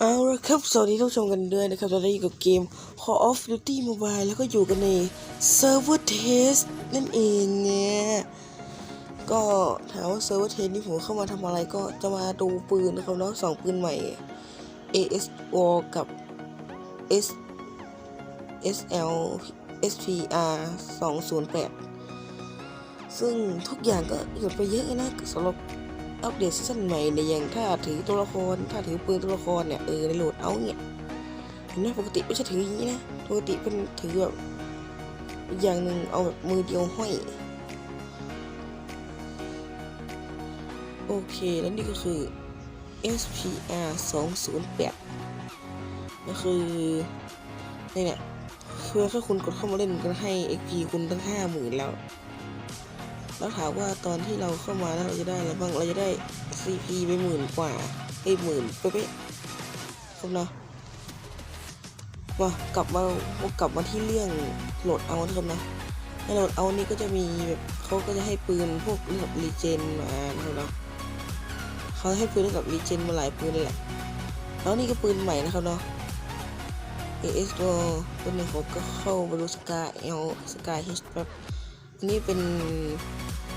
เอาละครับ สวัสดีท่านผู้ชมกันด้วยนะครับ ตอนนี้อยู่กับเกม Call of Duty Mobile แล้วก็อยู่กันใน Server Test นั่นเองเนี่ย ก็ถามว่า Server Test นี่ผมเข้ามาทำอะไรก็จะมาดูปืนนะครับเนาะสองปืนใหม่ AS War กับ S SL SPR 208 ซึ่งทุกอย่างก็หยุดไปเยอะนะสำหรับ อัปเดตซีซั่นใหม่เนี่ยอย่างถ้าถือตัวละครถ้าถือปืนตัวละครเนี่ยเออในโหลดเอาเนี่ยเห็นไหมปกติไม่ใช่ถืออย่างนี้นะปกติเป็นถือแบบอย่างหนึ่งเอาแบบมือเดียวห้อยโอเคแล้วนี่ก็คือ SPR 208ก็คือนี่เนี่ยคือถ้าคุณกดเข้ามาเล่นก็ให้ XP คุณตั้งห้าหมื่นแล้ว แล้วถามว่าตอนที่เราเข้ามาแล้วเราจะได้อะไรบ้าง เราจะได้ CP ไปหมื่นกว่าไอ้หมื่นเป๊ะๆครับเนาะมากลับมากลับมาที่เรื่องโหลดเอาครับนะในโหลดเอานี่ก็จะมีแบบเขาก็จะให้ปืนพวกระดับรีเจนมาครับเนาะเขาให้ปืนระดับรีเจนมาหลายปืนเลยแหละ แล้วนี่ก็ปืนใหม่นะครับเนาะ AS ตัวตัวหนึ่งผมก็เข้ามาดูสกาเอลสกาเฮชแบบนนี้เป็น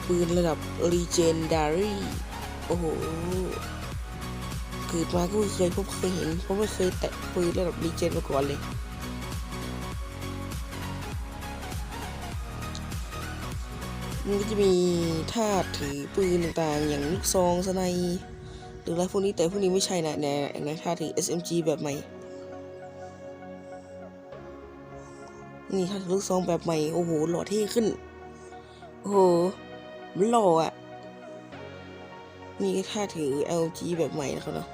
ปืนระดับ Legendary โอ้โหเกิดมาก็ไม่เคยพบเคยเห็นเพราะไม่เคยแตะปืนระดับ Legend มาก่อนเลยมันก็จะมีท่าถือปืนต่างๆ อย่างลูกซองสไนป์หรืออะไรพวกนี้แต่พวกนี้ไม่ใช่นะในในท่าถือ SMG แบบใหม่ นี่ท่าถือลูกซองแบบใหม่ โอ้โหหล่อเท่ขึ้น โอ้โห มันหล่ออะ นี่ก็ท่าถือ LG แบบใหม่นะครับเนาะ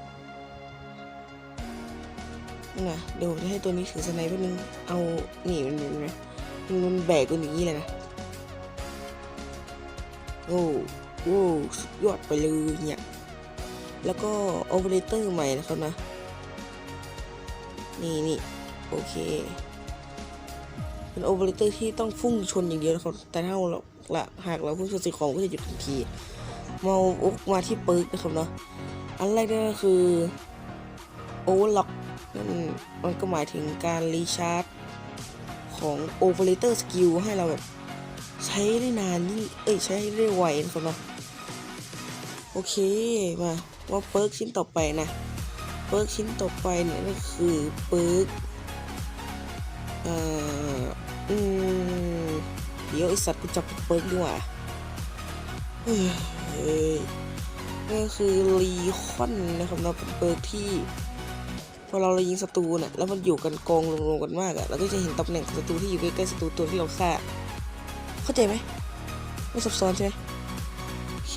น่ะเดี๋ยวจะให้ตัวนี้ถือสไนเปอร์นึง เอาหนีมันมันมันมันแบกตัวอย่างนี้เลยนะโอ้โอ้สุดยอดไปเลยเนี่ย แล้วก็โอเปอเรเตอร์ใหม่นะครับนะ นี่นี่โอเค เป็นโอเปอเรเตอร์ที่ต้องฟุ้งชนอย่างเดียวนะครับ แต่ถ้าเรา ละหากเราพุ่งชนสิ่งของก็จะหยุดทันทีมาอุกมาที่ปิร์กนะครับเนาะอันแรกก็คือโอเวอร์ล็อกนั่นมันก็หมายถึงการรีชาร์จของโอเปอเรเตอร์สกิลให้เราแบบใช้ได้นานยิ่งเอ้ยใช้ได้ไวนะครับเนาะโอเคมาว่าเปิร์กชิ้นต่อไปนะเปิร์กชิ้นต่อไปเนี่ยก็คือเปิร์กเอ่ออืม เดี๋ยวไอสัตว์กูจับเปิร์กดีกว่าเฮ้ยก็คือรีคอนนะครับเนาเป็นเปิร์กที่พอเราเรายิงศัตรูน่ะแล้วมันอยู่กันกองรวมๆกันมากอะเราก็จะเห็นตำแหน่งของศัตรูที่อยู่ใกล้ๆศัตรูตัวที่เราฆ่า เข้าใจไหมไม่ซับซ้อนใช่ไหมโอเค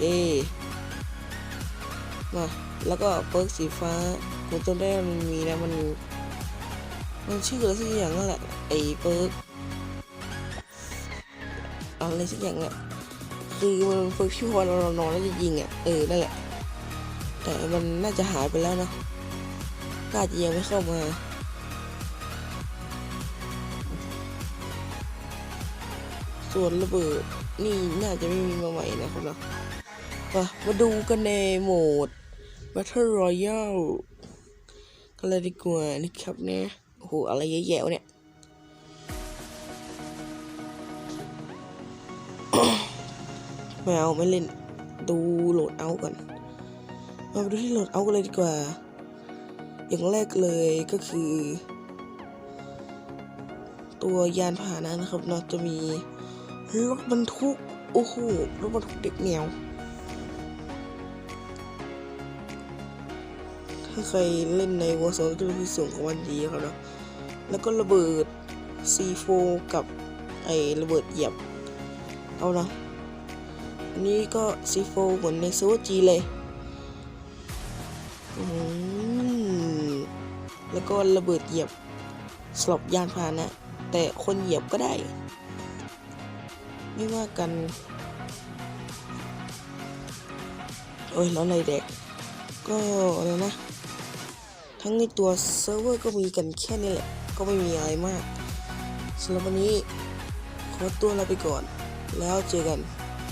มาแล้วก็เปิร์กสีฟ้าผมจำได้มันมีนะมันมันชื่ออะไรสักอย่างนั่นแหละไอ้เปิร์ก อะไรสักอย่างเนี่ยคือมันเปิร์กที่พอเรานอนแล้วจะยิงอะเออนั่นแหละ แต่มันน่าจะหายไปแล้วนะก็อาจจะยังไม่เข้ามาส่วนระเบิดนี่น่าจะไม่มีมาใหม่นะครับเนาะมามาดูกันในโหมด Battle Royale กันเลยดีกว่านะครับเนี่ยโอ้โหอะไรเยอะแยะเนี่ย ไม่เอาไม่เล่น ดูโหลดเอาก่อน มาดูที่โหลดเอากันเลยดีกว่า อย่างแรกเลยก็คือ ตัวยานพาหนะนะครับเนาะจะมีรถบรรทุก โอ้โหรถบรรทุกเด็กแนวถ้าใครเล่นในวอร์โซนก็จะรู้ที่สูงของมันดีครับเนาะแล้วก็ระเบิด C4 กับไอระเบิดเหยียบ เอานะ อันนี้ก็ C4 เหมือนในซูจีเลยอืมแล้วก็ระเบิดเหยียบสลบยานพาหนะ แต่คนเหยียบก็ได้ ไม่ว่ากัน โอ้ยแล้วอะไรเด็ก ก็อะไรนะ ทั้งในตัวเซิร์ฟเวอร์ก็มีกันแค่นี้แหละ ก็ไม่มีอะไรมากสำหรับวันนี้ ขอตัวลาไปก่อน แล้วเจอกัน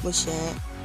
เมื่อช้า